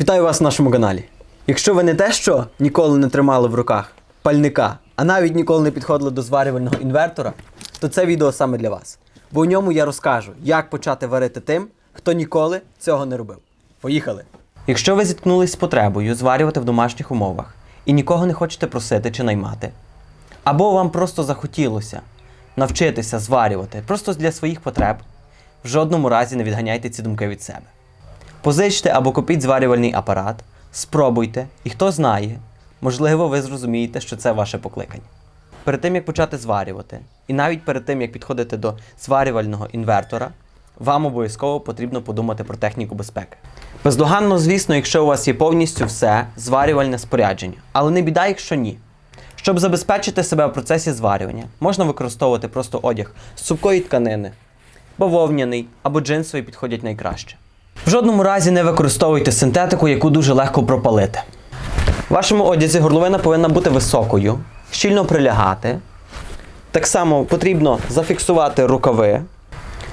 Вітаю вас на нашому каналі. Якщо ви не те, що ніколи не тримали в руках пальника, а навіть ніколи не підходили до зварювального інвертора, то це відео саме для вас. Бо у ньому я розкажу, як почати варити тим, хто ніколи цього не робив. Поїхали! Якщо ви зіткнулись з потребою зварювати в домашніх умовах і нікого не хочете просити чи наймати, або вам просто захотілося навчитися зварювати просто для своїх потреб, в жодному разі не відганяйте ці думки від себе. Позичте або купіть зварювальний апарат, спробуйте, і хто знає, можливо, ви зрозумієте, що це ваше покликання. Перед тим, як почати зварювати, і навіть перед тим, як підходити до зварювального інвертора, вам обов'язково потрібно подумати про техніку безпеки. Бездоганно, звісно, якщо у вас є повністю все зварювальне спорядження, але не біда, якщо ні. Щоб забезпечити себе в процесі зварювання, можна використовувати просто одяг з цупкої тканини, бавовняний або джинсовий підходять найкраще. В жодному разі не використовуйте синтетику, яку дуже легко пропалити. В вашому одязі горловина повинна бути високою, щільно прилягати. Так само потрібно зафіксувати рукави.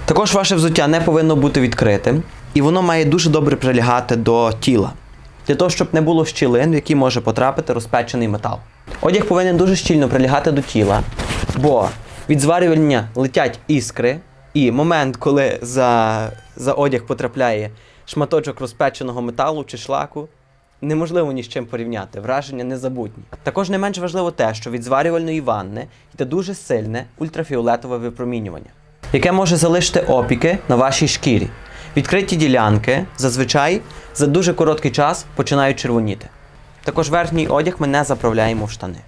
Також ваше взуття не повинно бути відкритим, і воно має дуже добре прилягати до тіла, для того, щоб не було щілин, в які може потрапити розпечений метал. Одяг повинен дуже щільно прилягати до тіла, бо від зварювання летять іскри, і момент, коли за, за одяг потрапляє шматочок розпеченого металу чи шлаку, неможливо ні з чим порівняти. Враження незабутні. Також не менш важливо те, що від зварювальної ванни йде дуже сильне ультрафіолетове випромінювання, яке може залишити опіки на вашій шкірі. Відкриті ділянки зазвичай за дуже короткий час починають червоніти. Також верхній одяг ми не заправляємо в штани.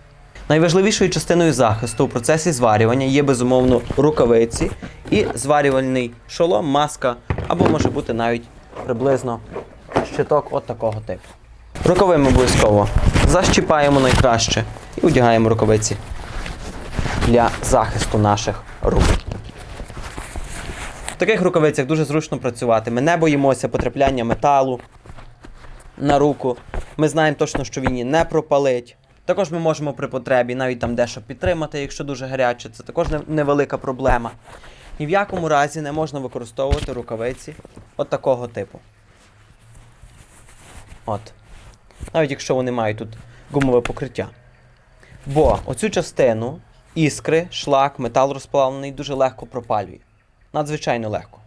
Найважливішою частиною захисту у процесі зварювання є безумовно рукавиці і зварювальний шолом, маска або може бути навіть приблизно щиток от такого типу. Рукави ми обов'язково защіпаємо найкраще і одягаємо рукавиці для захисту наших рук. В таких рукавицях дуже зручно працювати. Ми не боїмося потрапляння металу на руку. Ми знаємо точно, що він її не пропалить. Також ми можемо при потребі навіть там дещо підтримати, якщо дуже гаряче. Це також невелика проблема. Ні в якому разі не можна використовувати рукавиці от такого типу. От. Навіть якщо вони мають тут гумове покриття. Бо оцю частину іскри, шлак, метал розплавлений дуже легко пропалює. Надзвичайно легко.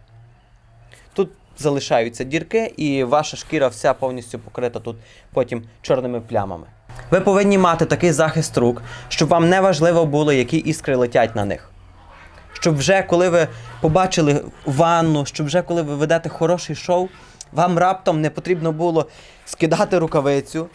Тут залишаються дірки, і ваша шкіра вся повністю покрита тут потім чорними плямами. Ви повинні мати такий захист рук, щоб вам не важливо було, які іскри летять на них. Щоб вже коли ви побачили ванну, щоб вже коли ви ведете хороший шоу, вам раптом не потрібно було скидати рукавицю,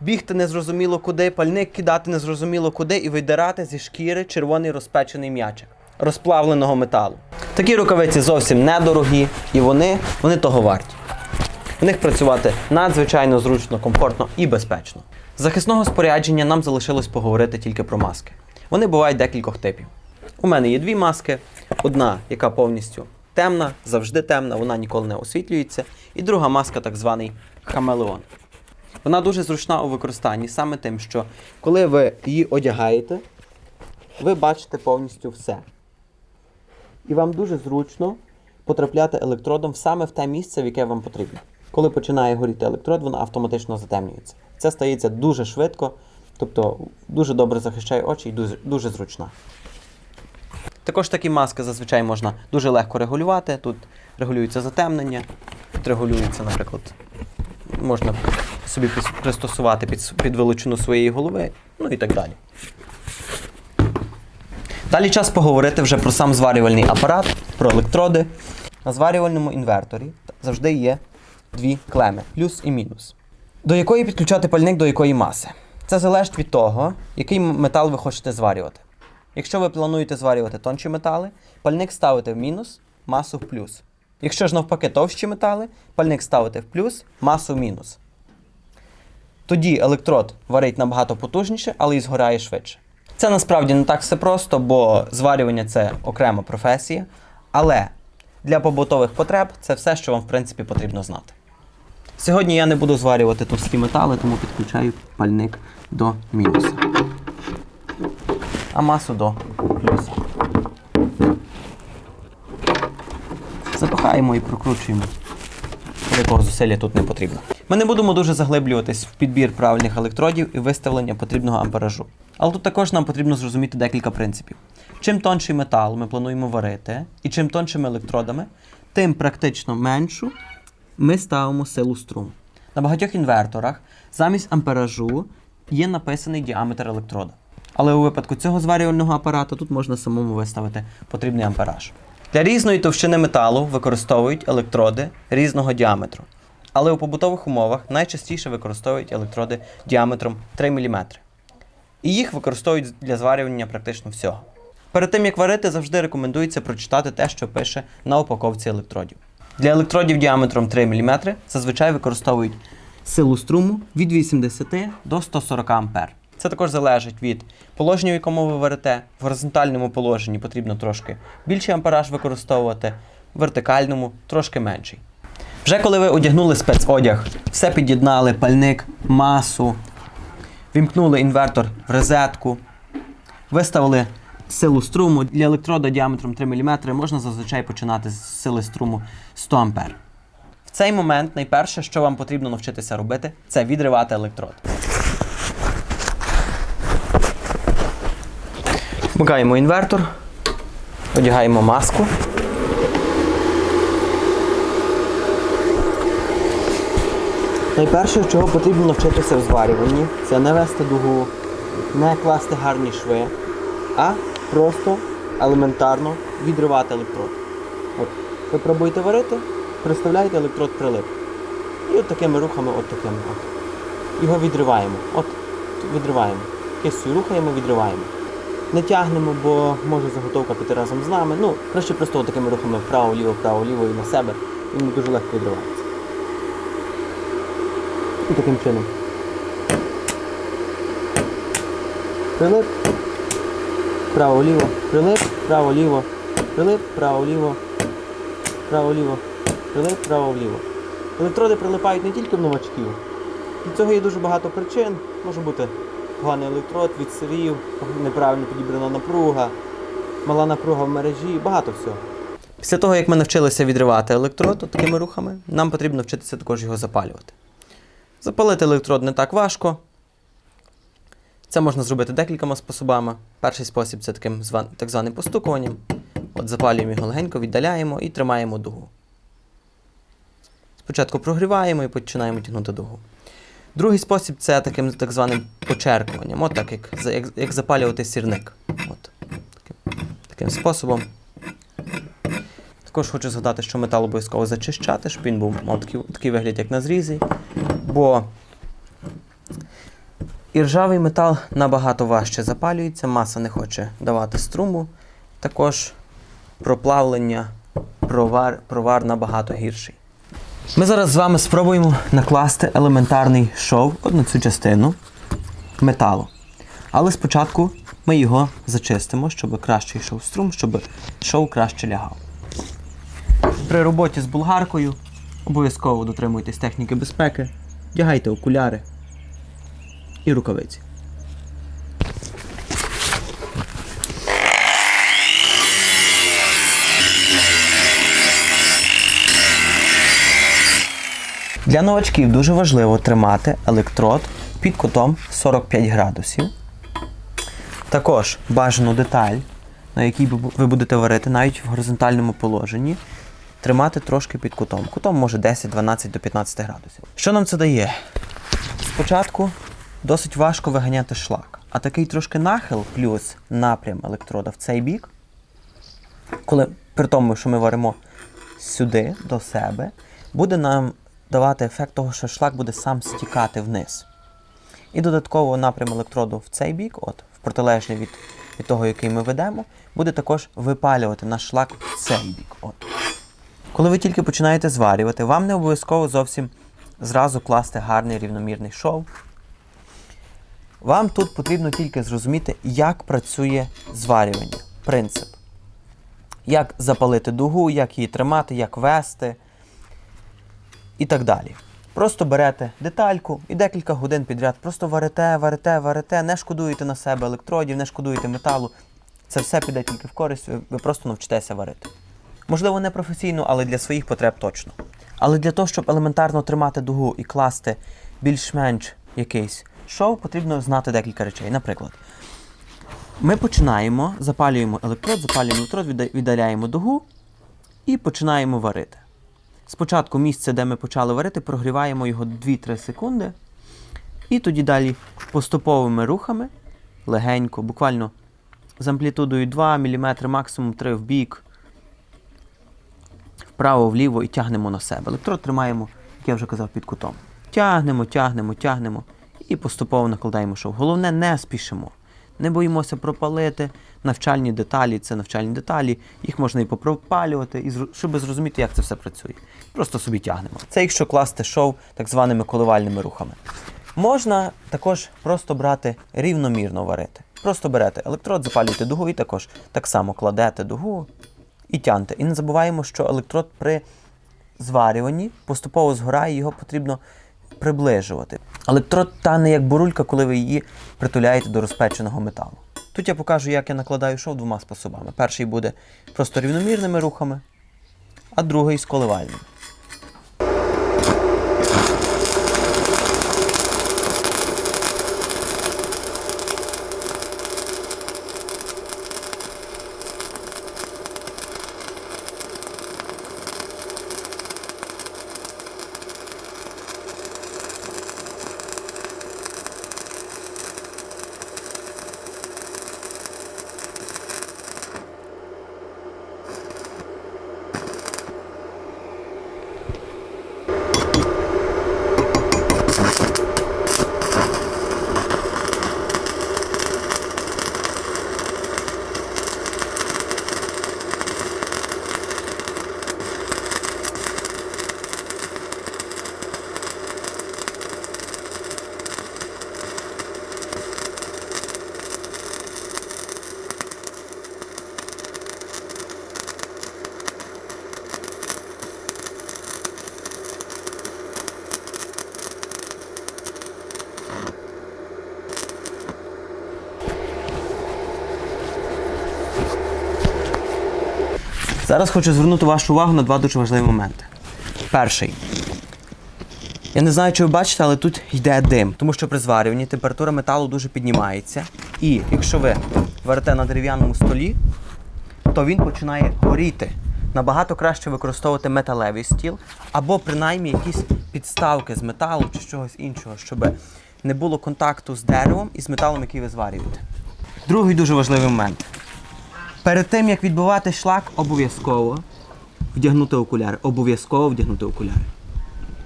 бігти незрозуміло куди, пальник кидати незрозуміло куди і видирати зі шкіри червоний розпечений м'ячик розплавленого металу. Такі рукавиці зовсім недорогі і вони, вони того варті. В них працювати надзвичайно зручно, комфортно і безпечно. Захисного спорядження нам залишилось поговорити тільки про маски. Вони бувають декількох типів. У мене є дві маски: одна, яка повністю темна, завжди темна, вона ніколи не освітлюється, і друга маска, так званий хамелеон. Вона дуже зручна у використанні саме тим, що коли ви її одягаєте, ви бачите повністю все. І вам дуже зручно потрапляти електродом саме в те місце, в яке вам потрібно. Коли починає горіти електрод, вона автоматично затемнюється. Це стається дуже швидко, тобто дуже добре захищає очі і дуже, дуже зручна. Також такі маски зазвичай можна дуже легко регулювати. Тут регулюється затемнення, тут регулюється, наприклад, можна собі пристосувати під, під величину своєї голови, ну і так далі. Далі час поговорити вже про сам зварювальний апарат, про електроди. На зварювальному інверторі завжди є дві клеми плюс і мінус. До якої підключати пальник до якої маси? Це залежить від того, який метал ви хочете зварювати. Якщо ви плануєте зварювати тонші метали, пальник ставите в мінус, масу в плюс. Якщо ж навпаки товщі метали, пальник ставите в плюс, масу в мінус. Тоді електрод варить набагато потужніше, але і згорає швидше. Це насправді не так все просто, бо зварювання це окрема професія. Але для побутових потреб це все, що вам в принципі потрібно знати. Сьогодні я не буду зварювати товсті метали, тому підключаю пальник до мінуса. А масу до плюса. Запихаємо і прокручуємо. Великого зусилля тут не потрібно. Ми не будемо дуже заглиблюватись в підбір правильних електродів і виставлення потрібного амперажу. Але тут також нам потрібно зрозуміти декілька принципів. Чим тонший метал ми плануємо варити, і чим тоншими електродами, тим практично меншу ми ставимо силу струму. На багатьох інверторах замість амперажу є написаний діаметр електрода. Але у випадку цього зварювального апарату тут можна самому виставити потрібний ампераж. Для різної товщини металу використовують електроди різного діаметру. Але у побутових умовах найчастіше використовують електроди діаметром 3 мм. І їх використовують для зварювання практично всього. Перед тим як варити, завжди рекомендується прочитати те, що пише на упаковці електродів. Для електродів діаметром 3 мм зазвичай використовують силу струму від 80 до 140 А. Це також залежить від положення, в якому ви варите. В горизонтальному положенні потрібно трошки більший ампераж використовувати, в вертикальному трошки менший. Вже коли ви одягнули спецодяг, все під'єднали, пальник, масу, вімкнули інвертор в розетку, виставили силу струму для електрода діаметром 3 мм, можна зазвичай починати з сили струму 100 А. В цей момент найперше, що вам потрібно навчитися робити, це відривати електрод. Вмикаємо інвертор, одягаємо маску. Найперше, чого потрібно навчитися в зварюванні, це не вести дугу, не класти гарні шви, а просто елементарно відривати електрод. От, ви пробуєте варити, приставляєте електрод прилип. І от такими рухами, от такими. От. Його відриваємо. От, відриваємо. Кистю рухаємо, відриваємо. Не тягнемо, бо може заготовка піти разом з нами. Ну, краще просто такими рухами вправо-ліво, вправо-ліво і на себе. Він дуже легко відривається. І таким чином. Прилип. Право-ліво. Прилип, право-ліво. Прилип, право-ліво. Право-ліво. Прилип, право-ліво. Електроди прилипають не тільки в новачків. Від цього є дуже багато причин. Може бути поганий електрод, відсирів, неправильно підібрана напруга, мала напруга в мережі, багато всього. Після того, як ми навчилися відривати електрод такими рухами, нам потрібно вчитися також його запалювати. Запалити електрод не так важко. Це можна зробити декількома способами. Перший спосіб це таким так званим постукуванням. От запалюємо його легенько, віддаляємо і тримаємо дугу. Спочатку прогріваємо і починаємо тягнути дугу. Другий спосіб це таким так званим почеркуванням, от так, як, як, як запалювати сірник. От, таким, таким способом. Також хочу згадати, що метал обов'язково зачищати, щоб він був такий, такий вигляд, як на зрізі. Бо іржавий метал набагато важче запалюється, маса не хоче давати струму. Також проплавлення, провар, провар набагато гірший. Ми зараз з вами спробуємо накласти елементарний шов, одну цю частину металу. Але спочатку ми його зачистимо, щоб краще йшов струм, щоб шов краще лягав. При роботі з булгаркою обов'язково дотримуйтесь техніки безпеки, вдягайте окуляри і рукавиці. Для новачків дуже важливо тримати електрод під кутом 45 градусів. Також бажану деталь, на якій ви будете варити навіть в горизонтальному положенні, тримати трошки під кутом. Кутом може 10, 12 до 15 градусів. Що нам це дає? Спочатку досить важко виганяти шлак, а такий трошки нахил плюс напрям електрода в цей бік, коли при тому, що ми варимо сюди до себе, буде нам давати ефект того, що шлак буде сам стікати вниз. І додатково напрям електроду в цей бік, от, в протилежний від, від того, який ми ведемо, буде також випалювати наш шлак в цей бік. От. Коли ви тільки починаєте зварювати, вам не обов'язково зовсім зразу класти гарний рівномірний шов. Вам тут потрібно тільки зрозуміти, як працює зварювання, принцип. Як запалити дугу, як її тримати, як вести і так далі. Просто берете детальку і декілька годин підряд просто варите, варите, варите, не шкодуєте на себе електродів, не шкодуєте металу. Це все піде тільки в користь, ви, просто навчитеся варити. Можливо, не професійно, але для своїх потреб точно. Але для того, щоб елементарно тримати дугу і класти більш-менш якийсь шов, потрібно знати декілька речей. Наприклад, ми починаємо, запалюємо електрод, запалюємо електрод, відда- віддаляємо дугу і починаємо варити. Спочатку місце, де ми почали варити, прогріваємо його 2-3 секунди. І тоді далі поступовими рухами, легенько, буквально з амплітудою 2 мм, максимум 3 в бік, вправо, вліво і тягнемо на себе. Електрод тримаємо, як я вже казав, під кутом. Тягнемо, тягнемо, тягнемо і поступово накладаємо шов. Головне, не спішимо. Не боїмося пропалити навчальні деталі, це навчальні деталі, їх можна і попропалювати, і щоб зрозуміти, як це все працює. Просто собі тягнемо. Це якщо класти шов так званими коливальними рухами. Можна також просто брати рівномірно варити. Просто берете електрод, запалюєте дугу і також так само кладете дугу і тяньте. І не забуваємо, що електрод при зварюванні поступово згорає, його потрібно приближувати. Електрод тане як бурулька, коли ви її притуляєте до розпеченого металу. Тут я покажу, як я накладаю шов двома способами. Перший буде просто рівномірними рухами, а другий з коливальним. Зараз хочу звернути вашу увагу на два дуже важливі моменти. Перший. Я не знаю, чи ви бачите, але тут йде дим, тому що при зварюванні температура металу дуже піднімається. І якщо ви варите на дерев'яному столі, то він починає горіти. Набагато краще використовувати металевий стіл або принаймні якісь підставки з металу чи чогось іншого, щоб не було контакту з деревом і з металом, який ви зварюєте. Другий дуже важливий момент. Перед тим, як відбивати шлак, обов'язково вдягнути окуляри. Обов'язково вдягнути окуляри.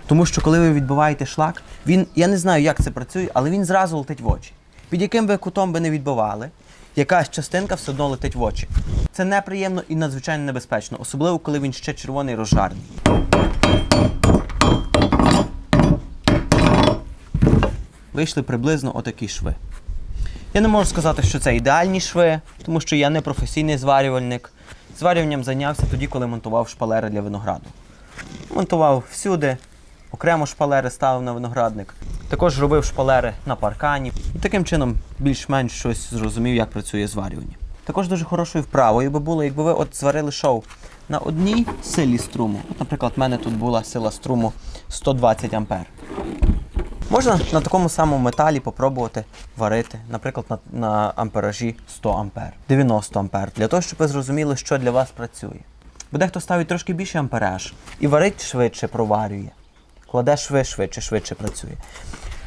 Тому що коли ви відбиваєте шлак, він, я не знаю, як це працює, але він зразу летить в очі. Під яким ви кутом би не відбивали, якась частинка все одно летить в очі. Це неприємно і надзвичайно небезпечно, особливо коли він ще червоний розжарний. Вийшли приблизно отакі шви. Я не можу сказати, що це ідеальні шви, тому що я не професійний зварювальник. Зварюванням зайнявся тоді, коли монтував шпалери для винограду. Монтував всюди, окремо шпалери ставив на виноградник. Також робив шпалери на паркані. І таким чином більш-менш щось зрозумів, як працює зварювання. Також дуже хорошою вправою би було, якби ви от зварили шов на одній силі струму. От, наприклад, в мене тут була сила струму 120 ампер. Можна на такому самому металі попробувати варити, наприклад, на, на амперажі 100 ампер, 90 ампер, для того, щоб ви зрозуміли, що для вас працює. Бо дехто ставить трошки більше ампераж і варить швидше проварює. Кладе шви швидше, швидше працює.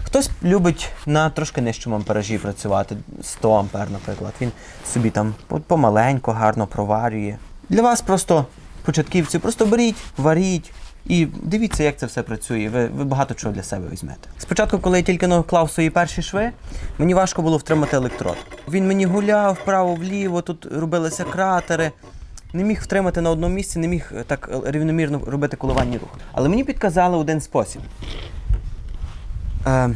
Хтось любить на трошки нижчому амперажі працювати, 100 ампер, наприклад. Він собі там помаленько, гарно проварює. Для вас просто початківців, просто беріть, варіть. І дивіться, як це все працює. Ви, ви багато чого для себе візьмете. Спочатку, коли я тільки наклав свої перші шви, мені важко було втримати електрод. Він мені гуляв вправо-вліво, тут робилися кратери. Не міг втримати на одному місці, не міг е, так е, рівномірно робити коливальні рухи. Але мені підказали один спосіб. Е,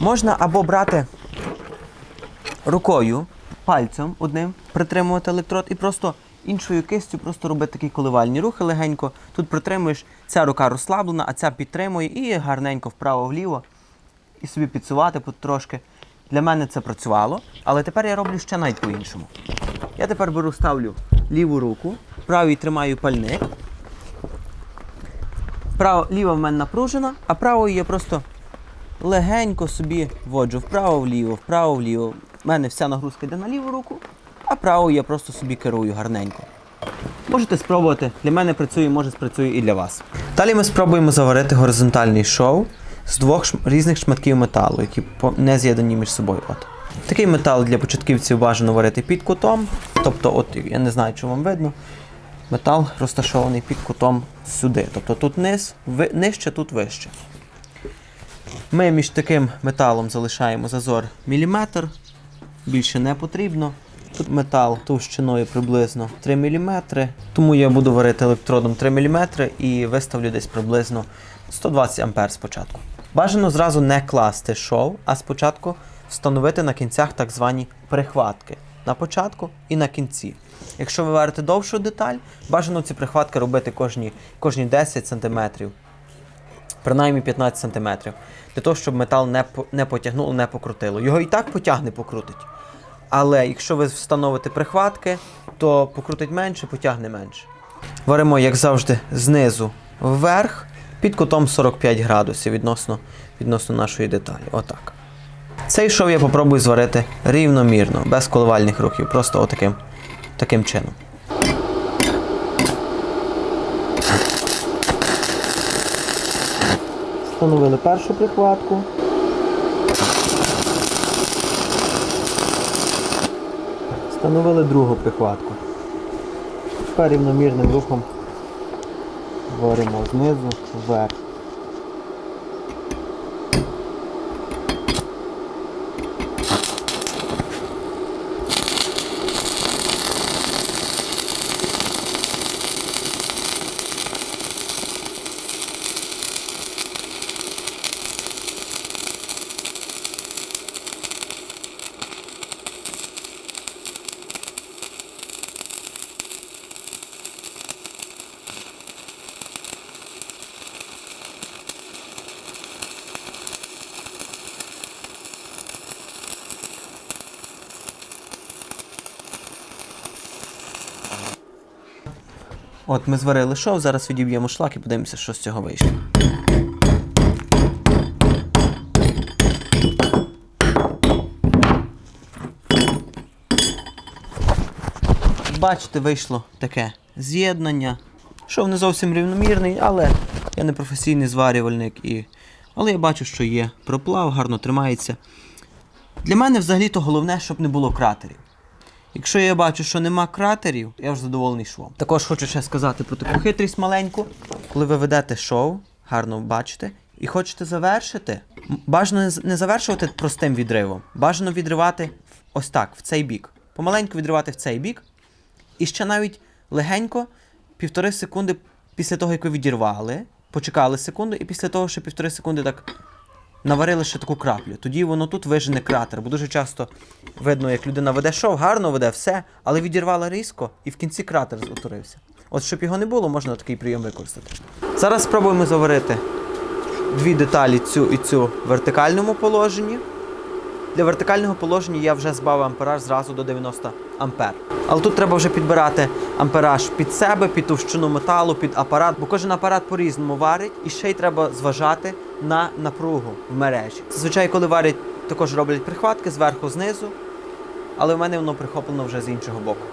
можна або брати рукою, пальцем одним, притримувати електрод і просто іншою кистю просто робити такі коливальні рухи легенько. Тут притримуєш, ця рука розслаблена, а ця підтримує і гарненько вправо-вліво. І собі підсувати потрошки. Для мене це працювало, але тепер я роблю ще навіть по-іншому. Я тепер беру, ставлю ліву руку, правій тримаю пальник. Право, ліва в мене напружена, а правою я просто легенько собі воджу вправо-вліво, вправо-вліво. У мене вся нагрузка йде на ліву руку, а правою я просто собі керую гарненько. Можете спробувати. Для мене працює, може спрацює і для вас. Далі ми спробуємо заварити горизонтальний шов з двох шм- різних шматків металу, які не з'єднані між собою. От. Такий метал для початківців бажано варити під кутом. Тобто, от я не знаю, чи вам видно. Метал розташований під кутом сюди. Тобто тут низ, ви, нижче, тут вище. Ми між таким металом залишаємо зазор міліметр, більше не потрібно. Тут метал товщиною приблизно 3 мм, тому я буду варити електродом 3 мм і виставлю десь приблизно 120 А спочатку. Бажано зразу не класти шов, а спочатку встановити на кінцях так звані прихватки. На початку і на кінці. Якщо ви варите довшу деталь, бажано ці прихватки робити кожні, кожні 10 см принаймні 15 см, для того, щоб метал не, не потягнуло, не покрутило. Його і так потягне, покрутить. Але якщо ви встановите прихватки, то покрутить менше, потягне менше. Варимо, як завжди, знизу вверх під кутом 45 градусів відносно, відносно нашої деталі. Отак. Цей шов я попробую зварити рівномірно, без коливальних рухів, просто отаким таким чином. Встановили першу прихватку. Встановили другу прихватку. Тепер рівномірним рухом варимо знизу вверх. От ми зварили шов, зараз відіб'ємо шлак і подивимося, що з цього вийшло. Бачите, вийшло таке з'єднання. Шов не зовсім рівномірний, але я не професійний зварювальник. І... Але я бачу, що є проплав, гарно тримається. Для мене взагалі-то головне, щоб не було кратерів. Якщо я бачу, що нема кратерів, я вже задоволений швом. Також хочу ще сказати про таку хитрість маленьку. Коли ви ведете шоу, гарно бачите, і хочете завершити, бажано не завершувати простим відривом. Бажано відривати ось так, в цей бік. Помаленьку відривати в цей бік. І ще навіть легенько, півтори секунди після того, як ви відірвали, почекали секунду, і після того, що півтори секунди так наварили ще таку краплю. Тоді воно тут вижене кратер, бо дуже часто видно, як людина веде шов, гарно веде все, але відірвала різко і в кінці кратер утворився. От щоб його не було, можна такий прийом використати. Зараз спробуємо заварити дві деталі, цю і цю в вертикальному положенні. Для вертикального положення я вже збавив ампераж зразу до 90 ампер. Але тут треба вже підбирати ампераж під себе, під товщину металу, під апарат, бо кожен апарат по-різному варить, і ще й треба зважати на напругу в мережі. Зазвичай, коли варять, також роблять прихватки зверху, знизу, але в мене воно прихоплено вже з іншого боку.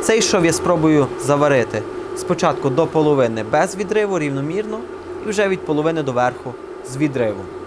Цей шов я спробую заварити спочатку до половини без відриву, рівномірно, і вже від половини до верху з відривом.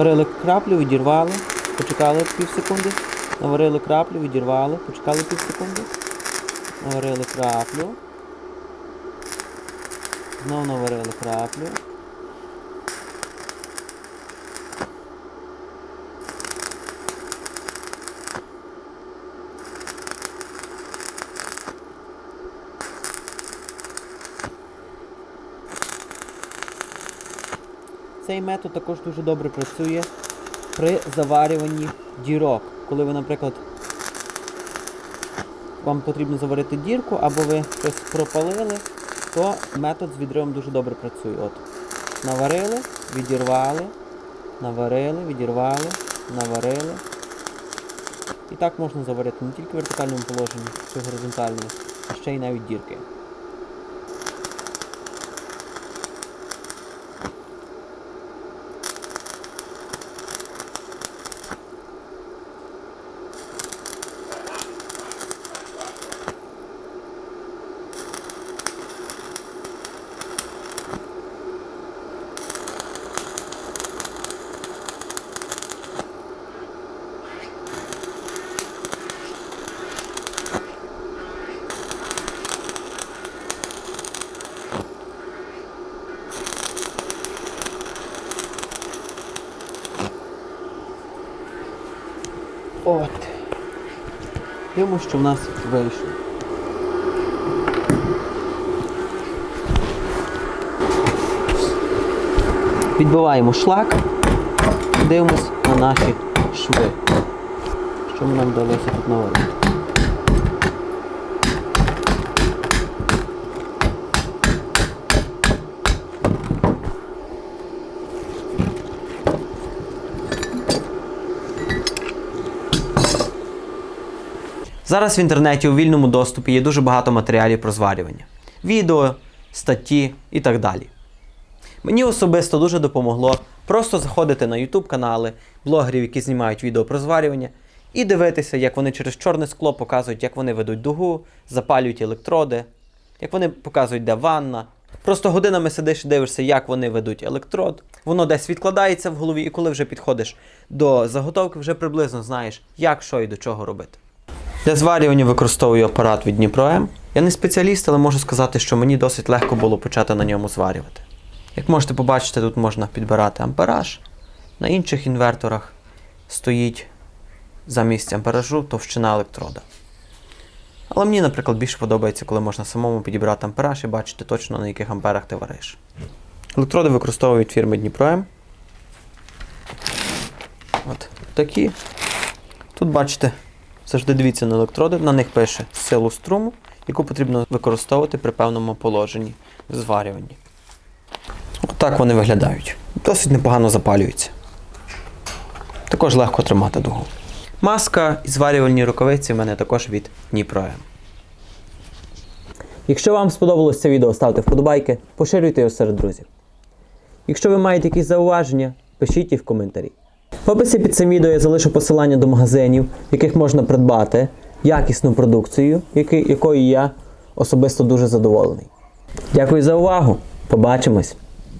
Наварили краплю, відірвали, почекали пів секунди. Наварили краплю, відірвали, почекали пів секунди. Наварили краплю. Знову наварили краплю. Цей метод також дуже добре працює при заварюванні дірок. Коли ви, наприклад, вам потрібно заварити дірку, або ви щось пропалили, то метод з відривом дуже добре працює. От, наварили, відірвали, наварили, відірвали, наварили. І так можна заварити не тільки в вертикальному положенні чи горизонтальному, а ще й навіть дірки. От. Дивимося, що в нас вийшло. Відбиваємо шлак, дивимось на наші шви. Що нам вдалося тут наварити. Зараз в інтернеті у вільному доступі є дуже багато матеріалів про зварювання. Відео, статті і так далі. Мені особисто дуже допомогло просто заходити на YouTube канали блогерів, які знімають відео про зварювання, і дивитися, як вони через чорне скло показують, як вони ведуть дугу, запалюють електроди, як вони показують, де ванна. Просто годинами сидиш і дивишся, як вони ведуть електрод. Воно десь відкладається в голові, і коли вже підходиш до заготовки, вже приблизно знаєш, як, що і до чого робити. Для зварювання використовую апарат від Дніпро М. Я не спеціаліст, але можу сказати, що мені досить легко було почати на ньому зварювати. Як можете побачити, тут можна підбирати ампераж. На інших інверторах стоїть замість амперажу товщина електрода. Але мені, наприклад, більше подобається, коли можна самому підібрати ампераж і бачити точно на яких амперах ти вариш. Електроди використовують фірми Дніпро. От такі. Тут бачите, завжди дивіться на електроди, на них пише силу струму, яку потрібно використовувати при певному положенні зварюванні. Отак вони виглядають. Досить непогано запалюються. Також легко тримати дугу. Маска і зварювальні рукавиці в мене також від Дніпро Якщо вам сподобалось це відео, ставте вподобайки, поширюйте його серед друзів. Якщо ви маєте якісь зауваження, пишіть їх в коментарі. В описі під цим відео я залишу посилання до магазинів, в яких можна придбати якісну продукцію, якою я особисто дуже задоволений. Дякую за увагу! Побачимось!